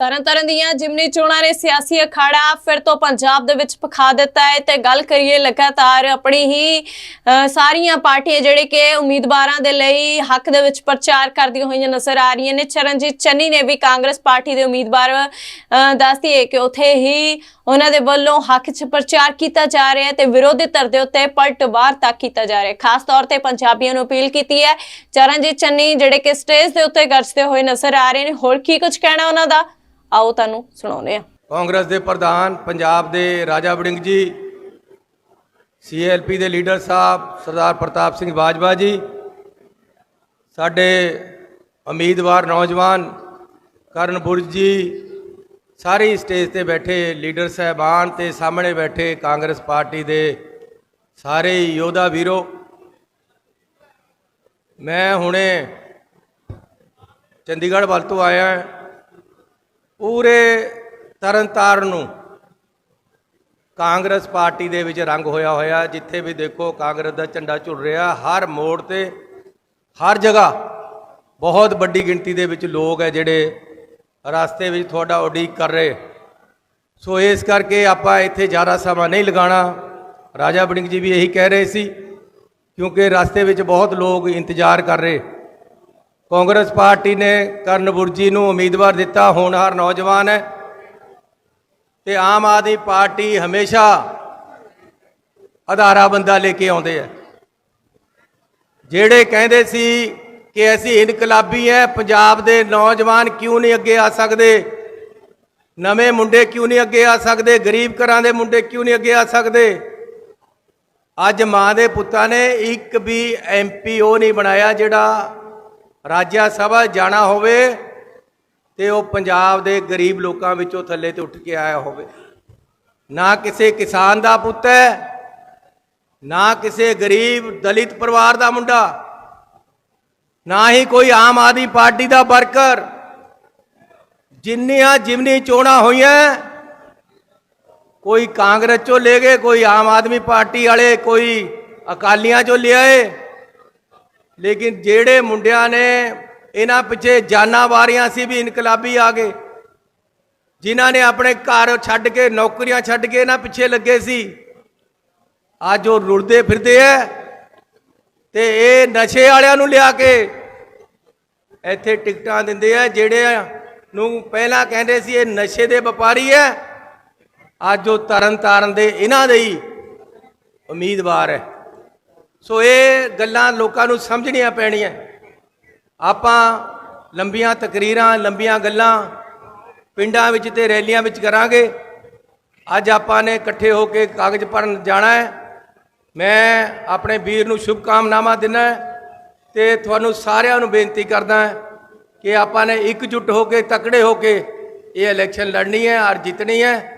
ਤਰਨਤਾਰਨ ਦੀਆਂ ਜਿਮਨੀ ਚੋਣਾਂ ਨੇ ਸਿਆਸੀ ਅਖਾੜਾ ਫਿਰ ਤੋਂ ਪੰਜਾਬ ਦੇ ਵਿੱਚ ਪਖਾ ਦਿੱਤਾ ਹੈ ਤੇ ਗੱਲ ਕਰੀਏ ਲਗਾਤਾਰ ਆਪਣੀ ਹੀ ਸਾਰੀਆਂ ਪਾਰਟੀਆਂ ਜਿਹੜੇ ਕਿ ਉਮੀਦਵਾਰਾਂ ਦੇ ਲਈ ਹੱਕ ਦੇ ਵਿੱਚ ਪ੍ਰਚਾਰ ਕਰਦੀਆਂ ਹੋਈਆਂ ਨਜ਼ਰ ਆ ਰਹੀਆਂ ਨੇ। ਚਰਨਜੀਤ ਚੰਨੀ ਨੇ ਵੀ ਕਾਂਗਰਸ ਪਾਰਟੀ ਦੇ ਉਮੀਦਵਾਰ ਅ, ਦੱਸਦੀ ਹੈ ਕਿ ਉਥੇ ਹੀ ਉਹਨਾਂ ਦੇ ਵੱਲੋਂ ਹੱਕ 'ਚ ਪ੍ਰਚਾਰ ਕੀਤਾ ਜਾ ਰਿਹਾ ਤੇ ਵਿਰੋਧੀ ਧਿਰ ਦੇ ਉੱਤੇ ਪਲਟਵਾਰ ਤੱਕ ਕੀਤਾ ਜਾ ਰਿਹਾ ਖਾਸ ਤੌਰ ਤੇ ਪੰਜਾਬੀਆਂ ਨੂੰ ਅਪੀਲ ਕੀਤੀ ਹੈ। ਚਰਨਜੀਤ ਚੰਨੀ ਜਿਹੜੇ ਕਿ ਸਟੇਜ ਦੇ ਉੱਤੇ ਗਰਜਦੇ ਹੋਏ ਨਜ਼ਰ ਆ ਰਹੇ ਨੇ। ਹੋਰ ਕੀ ਕੁਝ ਕਹਿਣਾ ਉਹਨਾਂ ਦਾ? ਆਓ ਤੁਹਾਨੂੰ ਸੁਣਾਉਂਦੇ ਹਾਂ। ਕਾਂਗਰਸ ਦੇ ਪ੍ਰਧਾਨ, ਪੰਜਾਬ ਦੇ ਰਾਜਾ ਵੜਿੰਗ ਜੀ ਸੀਐਲਪੀ ਦੇ ਲੀਡਰ ਸਾਹਿਬ, ਸਰਦਾਰ ਪ੍ਰਤਾਪ ਸਿੰਘ ਬਾਜਵਾ ਜੀ, ਸਾਡੇ ਉਮੀਦਵਾਰ ਨੌਜਵਾਨ ਕਰਨ ਬੁਰਜ ਜੀ, ਸਾਰੀ ਸਟੇਜ ਤੇ ਬੈਠੇ ਲੀਡਰ ਸਹਿਬਾਨ ਤੇ ਸਾਹਮਣੇ ਬੈਠੇ ਕਾਂਗਰਸ ਪਾਰਟੀ ਦੇ ਸਾਰੇ ਯੋਧਾ ਵੀਰੋ। ਮੈਂ ਹੁਣੇ ਚੰਡੀਗੜ੍ਹ ਵੱਲ ਤੋਂ ਆਇਆ ਪੂਰੇ ਤਰਨਤਾਰਨ ਨੂੰ ਕਾਂਗਰਸ ਪਾਰਟੀ ਦੇ ਵਿੱਚ ਰੰਗ ਹੋਇਆ ਹੋਇਆ, ਜਿੱਥੇ ਵੀ ਦੇਖੋ ਕਾਂਗਰਸ ਦਾ ਝੰਡਾ ਝੁਲ ਰਿਹਾ, ਹਰ ਮੋੜ ਤੇ, ਹਰ ਜਗ੍ਹਾ ਬਹੁਤ ਵੱਡੀ ਗਿਣਤੀ ਦੇ ਵਿੱਚ ਲੋਕ ਹੈ ਜਿਹੜੇ ਰਸਤੇ ਵਿੱਚ ਤੁਹਾਡਾ ਉਡੀਕ ਕਰ ਰਹੇ। ਸੋ ਇਸ ਕਰਕੇ ਆਪਾਂ ਇੱਥੇ ਜ਼ਿਆਦਾ ਸਮਾਂ ਨਹੀਂ ਲਗਾਉਣਾ। ਰਾਜਾ ਬੜਿੰਗ ਜੀ ਵੀ ਇਹੀ ਕਹਿ ਰਹੇ ਸੀ, ਕਿਉਂਕਿ ਰਸਤੇ ਵਿੱਚ ਬਹੁਤ ਲੋਕ ਇੰਤਜ਼ਾਰ ਕਰ ਰਹੇ। ਕਾਂਗਰਸ ਪਾਰਟੀ ਨੇ ਕਰਨ ਬੁਰਜੀ ਨੂੰ ਉਮੀਦਵਾਰ ਦਿੱਤਾ ਹੋਣਹਾਰ ਨੌਜਵਾਨ ਹੈ। ਤੇ ਆਮ ਆਦਮੀ ਪਾਰਟੀ ਹਮੇਸ਼ਾ ਆਧਾਰਾ ਬੰਦਾ ਲੈ ਕੇ ਆਉਂਦੇ ਆ। ਜਿਹੜੇ ਕਹਿੰਦੇ ਸੀ ਕਿ ਅਸੀਂ ਇਨਕਲਾਬੀ ਹੈ, ਪੰਜਾਬ ਦੇ ਨੌਜਵਾਨ ਕਿਉਂ ਨਹੀਂ ਅੱਗੇ ਆ ਸਕਦੇ? ਨਵੇਂ ਮੁੰਡੇ ਕਿਉਂ ਨਹੀਂ ਅੱਗੇ ਆ ਸਕਦੇ? ਗਰੀਬ ਘਰਾਂ ਦੇ ਮੁੰਡੇ ਕਿਉਂ ਨਹੀਂ ਅੱਗੇ ਆ ਸਕਦੇ? ਅੱਜ ਮਾਂ ਦੇ ਪੁੱਤਾਂ ਨੇ ਇੱਕ ਵੀ ਐਮਪੀ ਉਹ ਨਹੀਂ ਬਣਾਇਆ ਜਿਹੜਾ ਰਾਜਿਆ ਸਭਾ ਜਾਣਾ ਹੋਵੇ ਤੇ ਉਹ ਪੰਜਾਬ ਦੇ ਗਰੀਬ ਲੋਕਾਂ ਵਿੱਚੋਂ ਥੱਲੇ ਤੇ ਉੱਠ ਕੇ ਆਇਆ ਹੋਵੇ। ਨਾ ਕਿਸੇ ਕਿਸਾਨ ਦਾ ਪੁੱਤ ਹੈ, ਨਾ ਕਿਸੇ ਗਰੀਬ ਦਲਿਤ ਪਰਿਵਾਰ ਦਾ ਮੁੰਡਾ, ਨਾ ਹੀ ਕੋਈ ਆਮ ਆਦਮੀ ਪਾਰਟੀ ਦਾ ਵਰਕਰ, ਜਿੰਨੀਆਂ ਜਿਮਨੀ ਚੋਣਾਂ ਹੋਈਆਂ, ਕੋਈ ਕਾਂਗਰਸ ਚੋਂ ਲੈ ਗਏ, ਕੋਈ ਆਮ ਆਦਮੀ ਪਾਰਟੀ ਵਾਲੇ, ਕੋਈ ਅਕਾਲੀਆਂ ਚੋਂ ਲਿਆਏ। ਲੇਕਿਨ ਜਿਹੜੇ ਮੁੰਡਿਆਂ ਨੇ ਇਹਨਾਂ ਪਿੱਛੇ ਜਾਨਾਂ ਵਾਰੀਆਂ ਸੀ ਵੀ ਇਨਕਲਾਬੀ ਆ ਗਏ, ਜਿਨ੍ਹਾਂ ਨੇ ਆਪਣੇ ਘਰ ਛੱਡ ਕੇ, ਨੌਕਰੀਆਂ ਛੱਡ ਕੇ ਇਹਨਾਂ ਪਿੱਛੇ ਲੱਗੇ ਸੀ, ਅੱਜ ਉਹ ਰੁੜਦੇ ਫਿਰਦੇ ਐ ਤੇ ਇਹ ਨਸ਼ੇ ਵਾਲਿਆਂ ਨੂੰ ਲਿਆ ਕੇ ਇੱਥੇ ਟਿਕਟਾਂ ਦਿੰਦੇ ਆ ਜਿਹੜੇ ਨੂੰ ਪਹਿਲਾਂ ਕਹਿੰਦੇ ਸੀ ਇਹ ਨਸ਼ੇ ਦੇ ਵਪਾਰੀ ਐ। ਅੱਜ ਉਹ ਤਰਨ ਤਾਰਨ ਦੇ ਇਹਨਾਂ ਦੇ ਹੀ ਉਮੀਦਵਾਰ ਹੈ ਸੋ ਇਹ ਗੱਲਾਂ ਲੋਕਾਂ ਨੂੰ ਸਮਝਣੀਆਂ ਪੈਣੀਆਂ। ਆਪਾਂ ਲੰਬੀਆਂ ਤਕਰੀਰਾਂ, ਲੰਬੀਆਂ ਗੱਲਾਂ ਪਿੰਡਾਂ ਵਿੱਚ ਤੇ ਰੈਲੀਆਂ ਵਿੱਚ ਕਰਾਂਗੇ। ਅੱਜ ਆਪਾਂ ਨੇ ਇਕੱਠੇ ਹੋ ਕੇ ਕਾਗਜ਼ ਭਰਨ ਜਾਣਾ ਹੈ। ਮੈਂ ਆਪਣੇ ਵੀਰ ਨੂੰ ਸ਼ੁਭ ਕਾਮਨਾਵਾਂ ਦਿੰਦਾ ਤੇ ਤੁਹਾਨੂੰ ਸਾਰਿਆਂ ਨੂੰ ਬੇਨਤੀ ਕਰਦਾ ਕਿ ਆਪਾਂ ਨੇ ਇਕਜੁੱਟ ਹੋ ਕੇ, ਤਕੜੇ ਹੋ ਕੇ ਇਹ ਇਲੈਕਸ਼ਨ ਲੜਨੀ ਹੈ ਔਰ ਜਿੱਤਣੀ ਹੈ।